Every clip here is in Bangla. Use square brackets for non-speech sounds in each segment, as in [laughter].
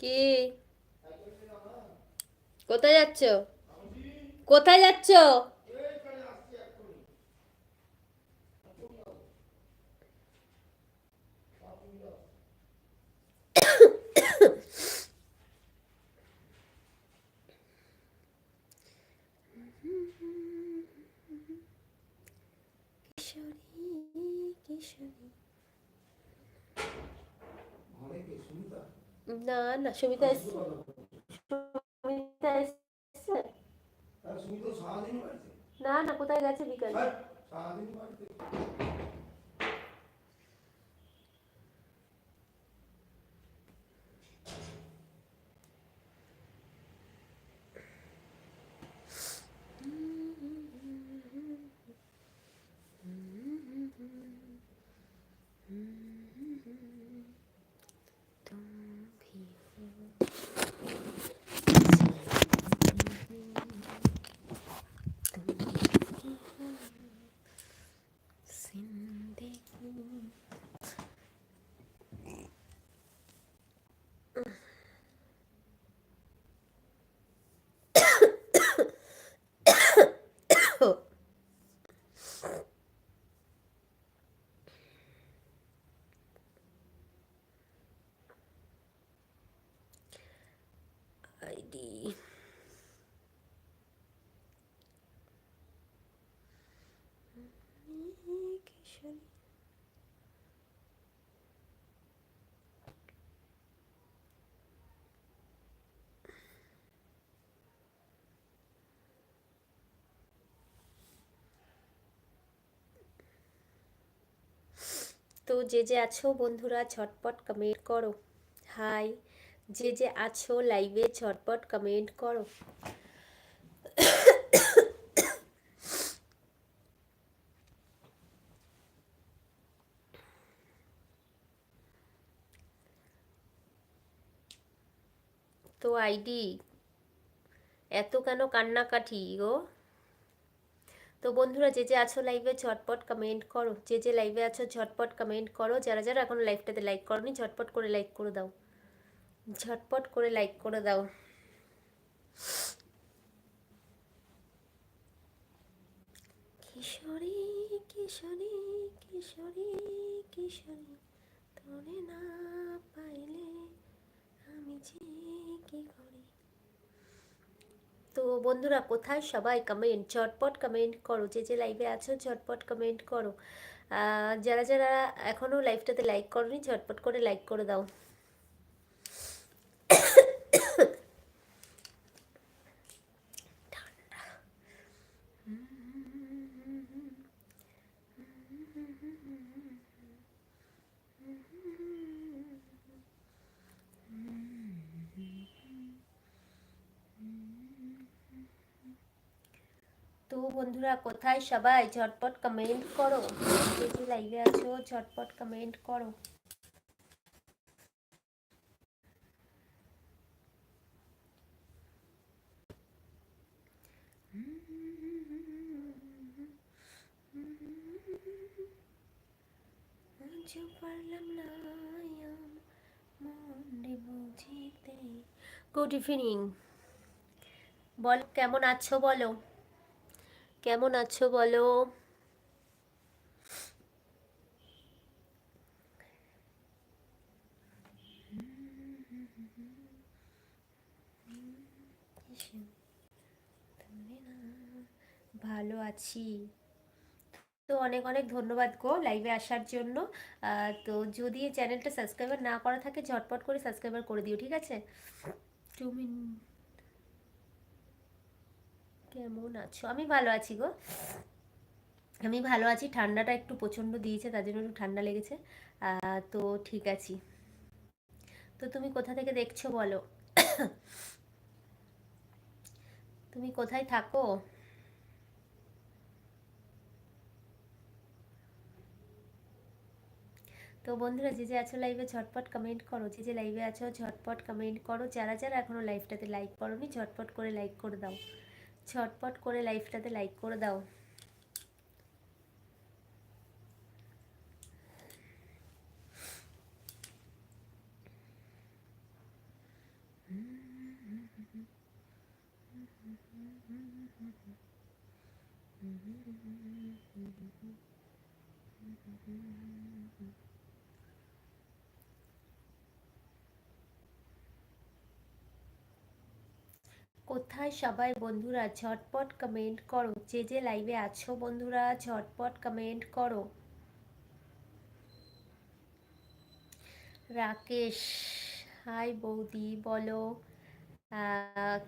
কি? কোথায় যাচ্ছ? কোথায় যাচ্ছ? কিশোরী কিশোরী। না না সুমিতা এসছে সুমিতা এসছে না না কোথায় গেছে বিকালে? কিশোরী তো যে যে আছো বন্ধুরা ঝটপট কমেন্ট করো। হাই যে যে আছো লাইভে ঝটপট কমেন্ট করো। তো আইডি, এত কেন কান্নাকাটি গো? তো বন্ধুরা, যে যে আছো লাইভে ঝটপট কমেন্ট করো। যে যে লাইভে আছো, ঝটপট কমেন্ট করো। যারা যারা এখন লাইভটাতে লাইক করনি, ঝটপট করে লাইক করে দাও। ঝটপট করে লাইক করে দাও। কিশোরী কিশোরী কিশোরী কিশোরী, তোরে না পাইলে আমি যে কি করি? তো বন্ধুরা, কোথায় সবাই কমেন্ট ঝটপট কমেন্ট করো, যে যে লাইভে আছো, ঝটপট কমেন্ট করো। যারা যারা এখনও লাইভটাতে লাইক করনি, ঝটপট করে লাইক করে দাও তো বন্ধুরা, কোথায় সবাই? ঝটপট কমেন্ট করো। যে লাইভে আছো, ঝটপট কমেন্ট করো। পারলাম না গুড ইভিনিং বল, কেমন আছো বলো? কেমন আছো বলো? ভালো আছি। তো অনেক অনেক ধন্যবাদ গো লাইভে আসার জন্য। তো যদি চ্যানেলটা সাবস্ক্রাইবার না করা থাকে ঝটপট করে সাবস্ক্রাইবার করে দিও ঠিক আছে? তুমি কেমন আছো? আমি ভালো আছি গো। আমি ভালো আছি, ঠান্ডাটা একটু প্রচণ্ড দিয়েছে, তার জন্য একটু ঠান্ডা লেগেছে। তো ঠিক আছি। তো তুমি কোথা থেকে দেখছ বলো? তুমি কোথায় থাকো? তো বন্ধুরা, যে যে আছো লাইভে ঝটপট কমেন্ট করো, যে যে লাইভে আছো ঝটপট কমেন্ট করো। যারা যারা এখনও লাইভটাতে লাইক করোনি, ঝটপট করে লাইক করে দাও। ছটপট করে লাইফটাতে লাইক করে দাও Mm-hmm. কোথায় সবাই বন্ধুরা ঝটপট কমেন্ট করো? যে যে লাইভে আছো বন্ধুরা, ঝটপট কমেন্ট করো। রাকেশ হাই বৌদি, বলো।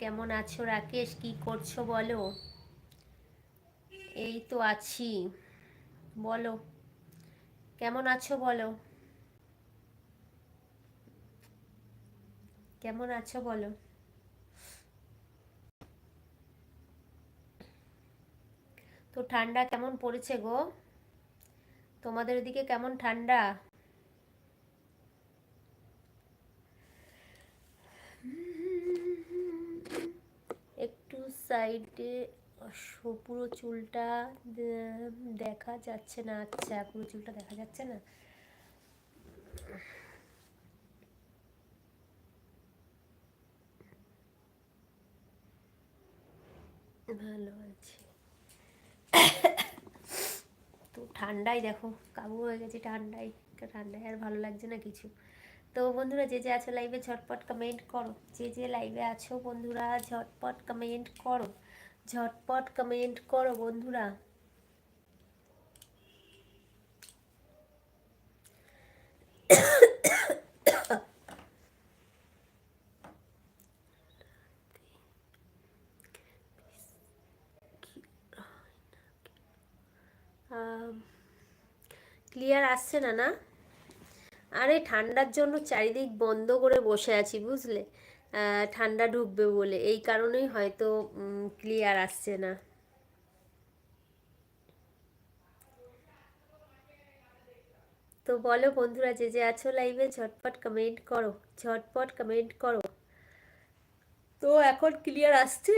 কেমন আছো রাকেশ? কি করছ বলো? এই তো আছি। বলো, কেমন আছো বলো? কেমন আছো বলো? তো ঠান্ডা কেমন পড়েছে গো? তোমাদের ওদিকে কেমন ঠান্ডা? একটু সাইডে পুরো চুলটা দেখা যাচ্ছে না। আচ্ছা পুরো চুলটা দেখা যাচ্ছে না? ভালো আছে তো ঠান্ডায় দেখো, কাবু হয়ে গেছে ঠান্ডায়। ঠান্ডায় আর ভালো লাগছে না কিছু। তো বন্ধুরা, যে যে আছো লাইভে ঝটপট কমেন্ট করো। যে যে লাইভে আছো বন্ধুরা, ঝটপট কমেন্ট করো। ঝটপট কমেন্ট করো বন্ধুরা। ক্লিয়ার আসছে না না? আরে ঠান্ডার জন্য চারিদিক বন্ধ করে বসে আছি, বুঝলে? ঠান্ডা ঢুকবে বলে। এই কারণেই হয়তো ক্লিয়ার আসছে না। তো বলো বন্ধুরা, যে যে আছো লাইভে ঝটপট কমেন্ট করো। ঝটপট কমেন্ট করো। তো এখন ক্লিয়ার আসছে?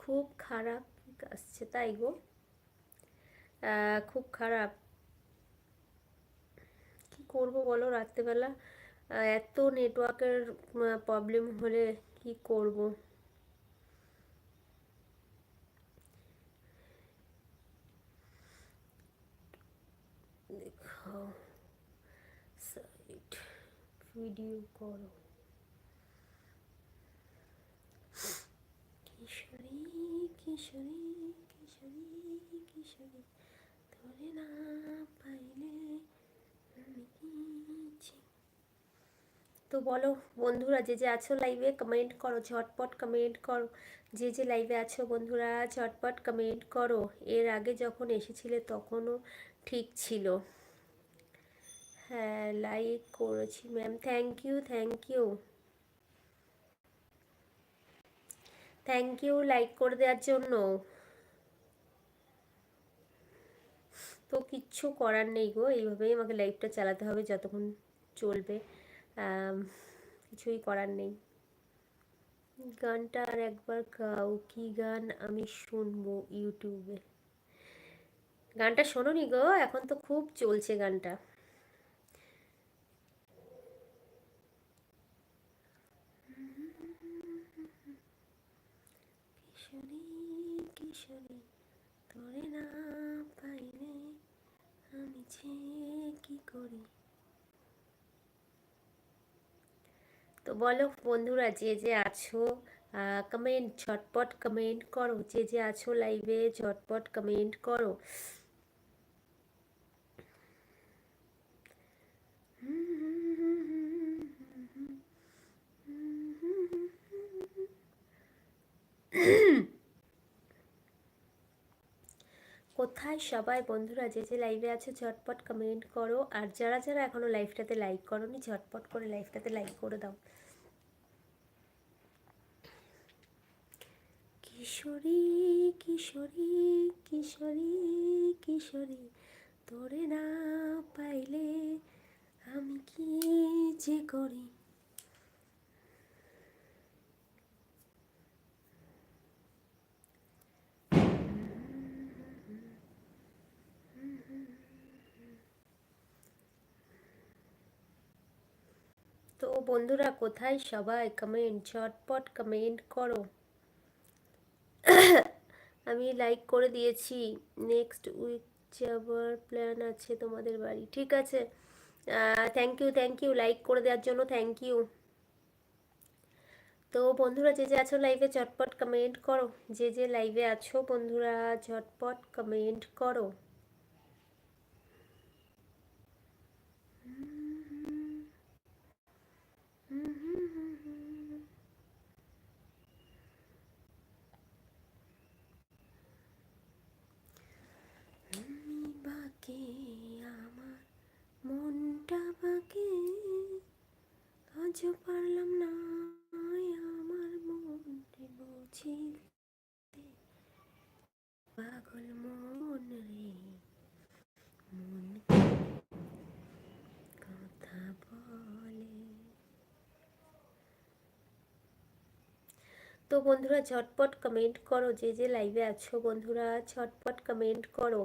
খুব খারাপ আসছে, তাই গো। খুব খারাপ। কি করব বলো রাত্রেবেলা? এত নেটওয়ার্কের প্রবলেম হলে কি করব? সাইট ভিডিও করো। কিশোরী কিশোরী কিশোরী কিশোরী। তো বলো বন্ধুরা যে যে আছো লাইভে কমেন্ট করো ঝটপট কমেন্ট করো যে যে লাইভে আছো বন্ধুরা ঝটপট কমেন্ট করো এর আগে যখন এসেছিলে তখনও ঠিক ছিল। হ্যাঁ লাইক করেছি ma'am thank you thank you thank you like করে দেওয়ার জন্য। তো কিচ্ছু করার নেই গো, এইভাবেই আমাকে লাইফটা চালাতে হবে যতক্ষণ চলবে। কিছুই করার নেই। গানটা আর একবার গাও, কি গান আমি শুনব ইউটিউবে গানটা শোনোনি গো, এখন তো খুব চলছে গানটা কিশোরী কিশোরী তোরে না পাইলে যে কি করি? তো বলো বন্ধুরা, যে যে আছো কমেন্ট ঝটপট কমেন্ট করো। যে যে আছো লাইভে ঝটপট কমেন্ট করো। কোথায় সবাই বন্ধুরা, যে যে লাইভে আছে, ঝটপট কমেন্ট করো। আর যারা যারা এখনও লাইভটাতে লাইক করো ঝটপট করে লাইভটাতে লাইক করে দাও। কিশোরী কিশোরী কিশোরী কিশোরী, তোরে না পাইলে আমি কি যে করি তো বন্ধুরা, কোথায় সবাই? কমেন্ট ঝটপট কমেন্ট করো। আমি লাইক করে দিয়েছি। নেক্সট উইক যাবার প্ল্যান আছে তোমাদের বাড়ি, ঠিক আছে? Thank you thank you like করে দেওয়ার জন্য থ্যাংক ইউ তো বন্ধুরা, যে যে আছো লাইভে ঝটপট কমেন্ট করো। যে যে লাইভে আছো বন্ধুরা, ঝটপট কমেন্ট করো বাকে আমার বাকে আজও পারলাম না আমার মনকে বুঝি পাগল মন রে মন কথা বলে। তো বন্ধুরা, ঝটপট কমেন্ট করো, যে যে লাইভে আছো বন্ধুরা, ঝটপট কমেন্ট করো।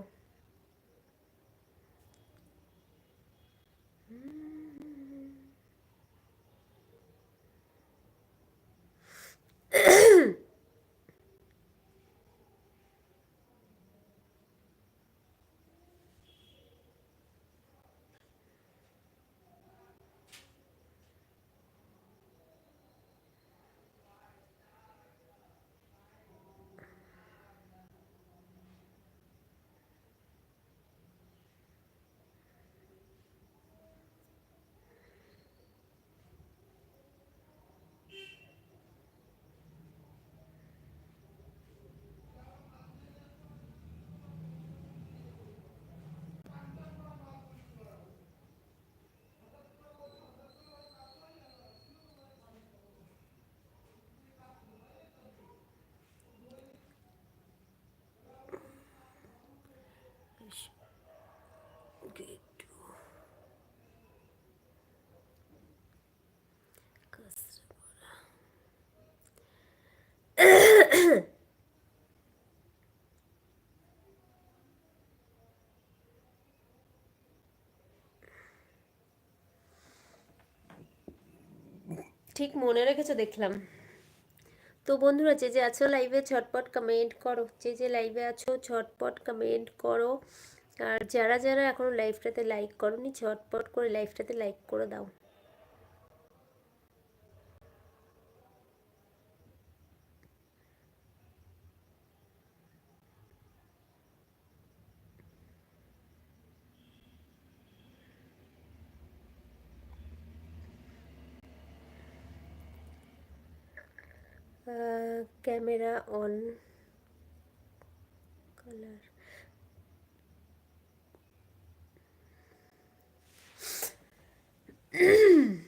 বলা ঠিক মনে রেখেছো, দেখলাম। তো বন্ধুরা, যে যে আছো লাইভে ঝটপট কমেন্ট করো। যে যে লাইভে আছো, ঝটপট কমেন্ট করো। আর যারা যারা এখনও লাইভটাতে লাইক করনি, ঝটপট করে লাইভটাতে লাইক করে দাও। ক্যামেরা অন কালার mm [clears throat]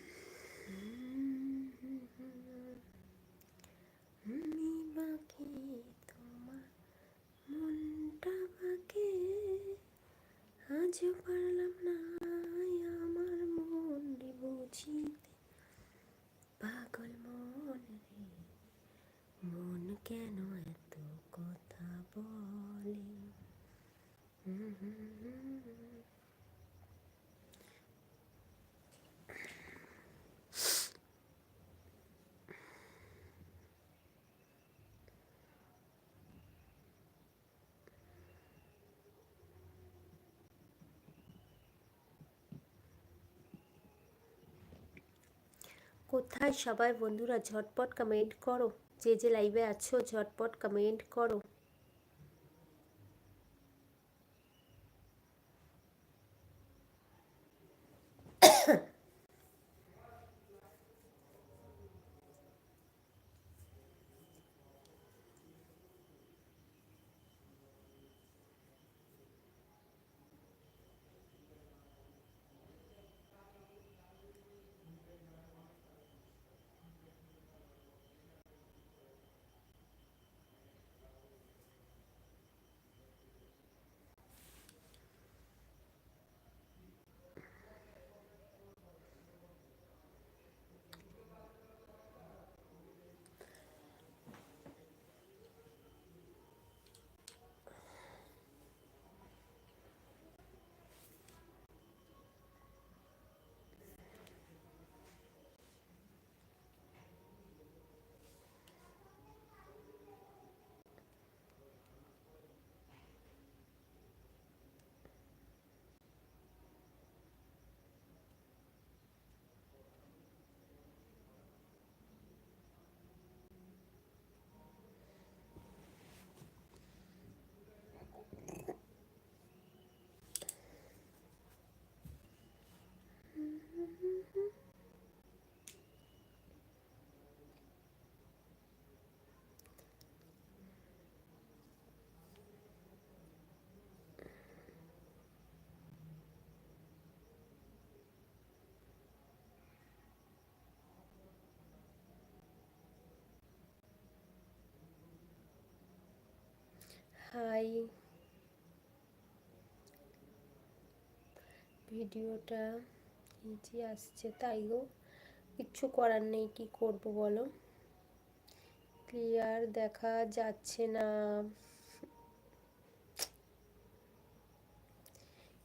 কোথায় সবাই বন্ধুরা ঝটপট কমেন্ট করো? যে যে লাইভে আছো ঝটপট কমেন্ট করো। হাই। ভিডিওটা নিচে আসছে, তাই গো। কিচ্ছু করার নেই, কি করব বলো? ক্লিয়ার দেখা যাচ্ছে না।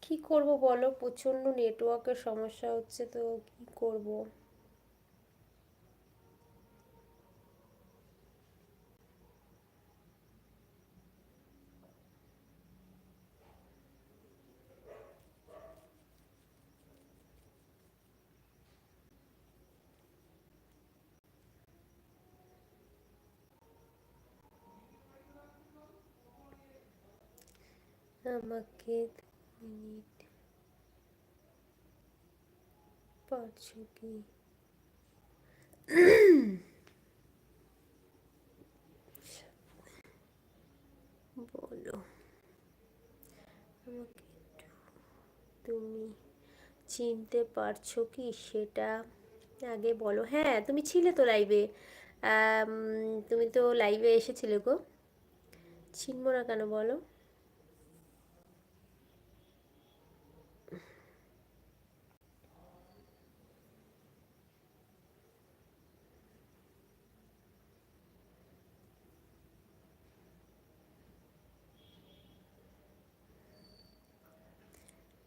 কি করব বলো? প্রচণ্ড নেটওয়ার্কের সমস্যা হচ্ছে তো, কি করব? আমাকে মিনিট পারছ কি? বলো। আমাকে তুমি চিনতে পারছ কি সেটা আগে বলো। হ্যাঁ তুমি ছিলে তো লাইভে তুমি তো লাইভে এসেছিলে গো। চিনবো না কেন বলো?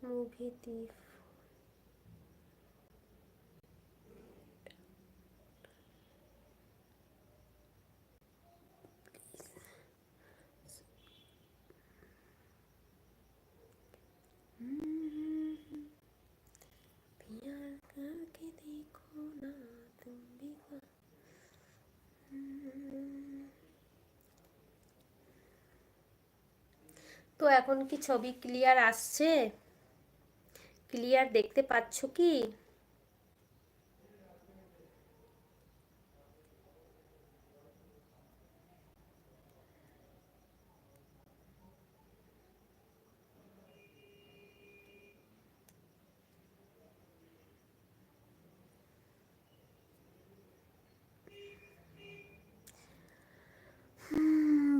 মুভি থিফ তো এখন কি ছবি ক্লিয়ার আসছে? ক্লিয়ার দেখতে পাচ্ছ কি?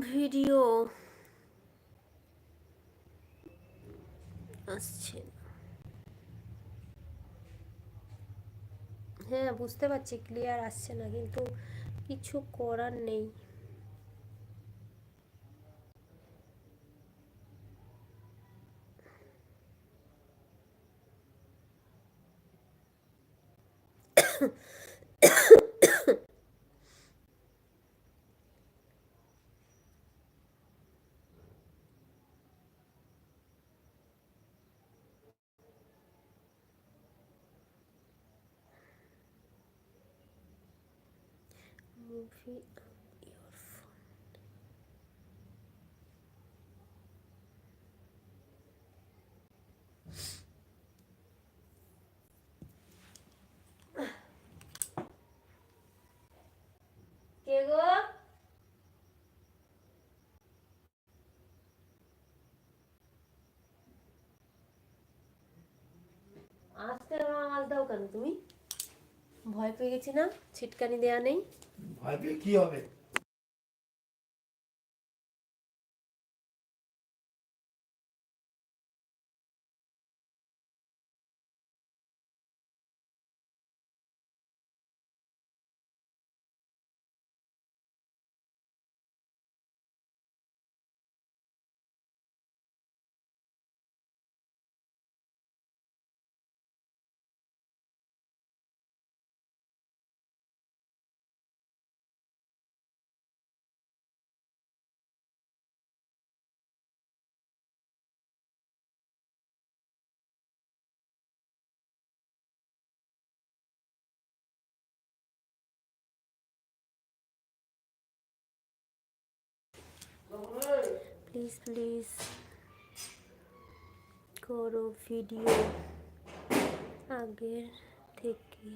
ভিডিও। আসছে। হ্যাঁ বুঝতে পারছি ক্লিয়ার আসছে না কিন্তু কিছু করার নেই। movie on your phone. কে গো আসতে আওয়াজ দাও কেন তুমি ভয় পেয়ে গেছি না ছিটকানি দেয়া নেই। ভয় পেয়ে কি হবে? প্লিজ প্লিজ করো ভিডিও আগের থেকে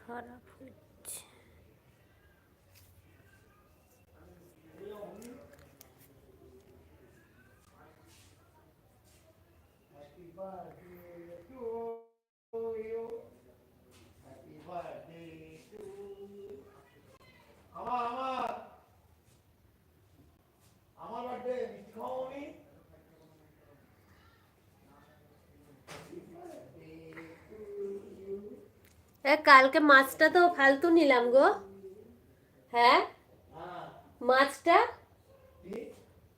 খারাপ হচ্ছে। Happy এ, কালকে মাছটা তো ফালতু নিলাম গো। হ্যাঁ? হ্যাঁ মাছটা?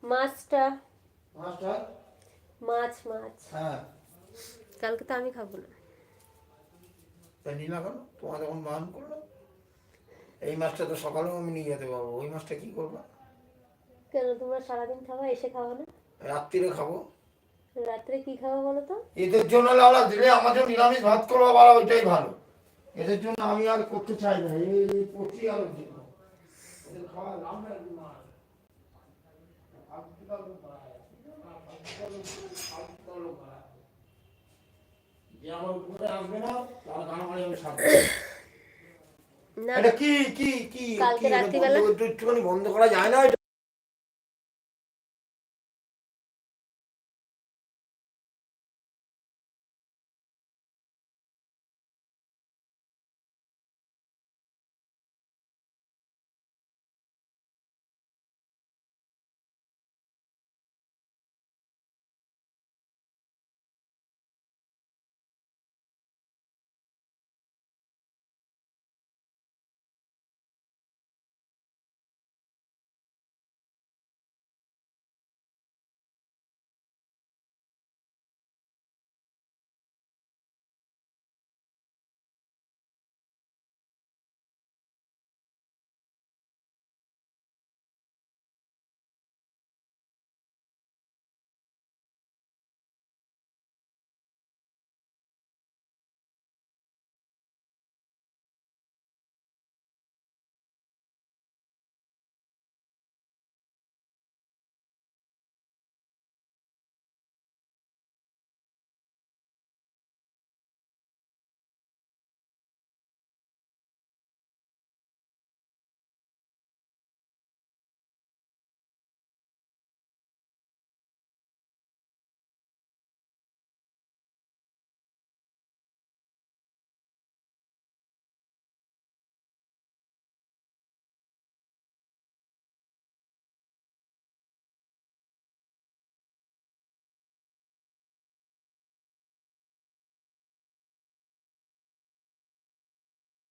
মাছটা? মাছ মাছ। হ্যাঁ। কালকে তো আমি খাব না। তোমার যখন মান করল এই মাছটা তো সকালেও আমি নিয়ে যেতে পারব। ওই মাছটা কি করব? কেন তোমরা সারাদিন খাওয়া এসে খাওয়া না? রাত্রিরে খাব। রাত্রে কি খাওয়া বলো তো? এদের জন্য লাউলা দিলে আমাদের নিরামিষ ভাত করব বলা ওইটাই ভালো। এদের জন্য আমি আর করতে চাই না। এই করছি আর। যে আমার উপরে আসবে না তার গান মারি আমি এটা কি কি কি বন্ধ- করা যায় না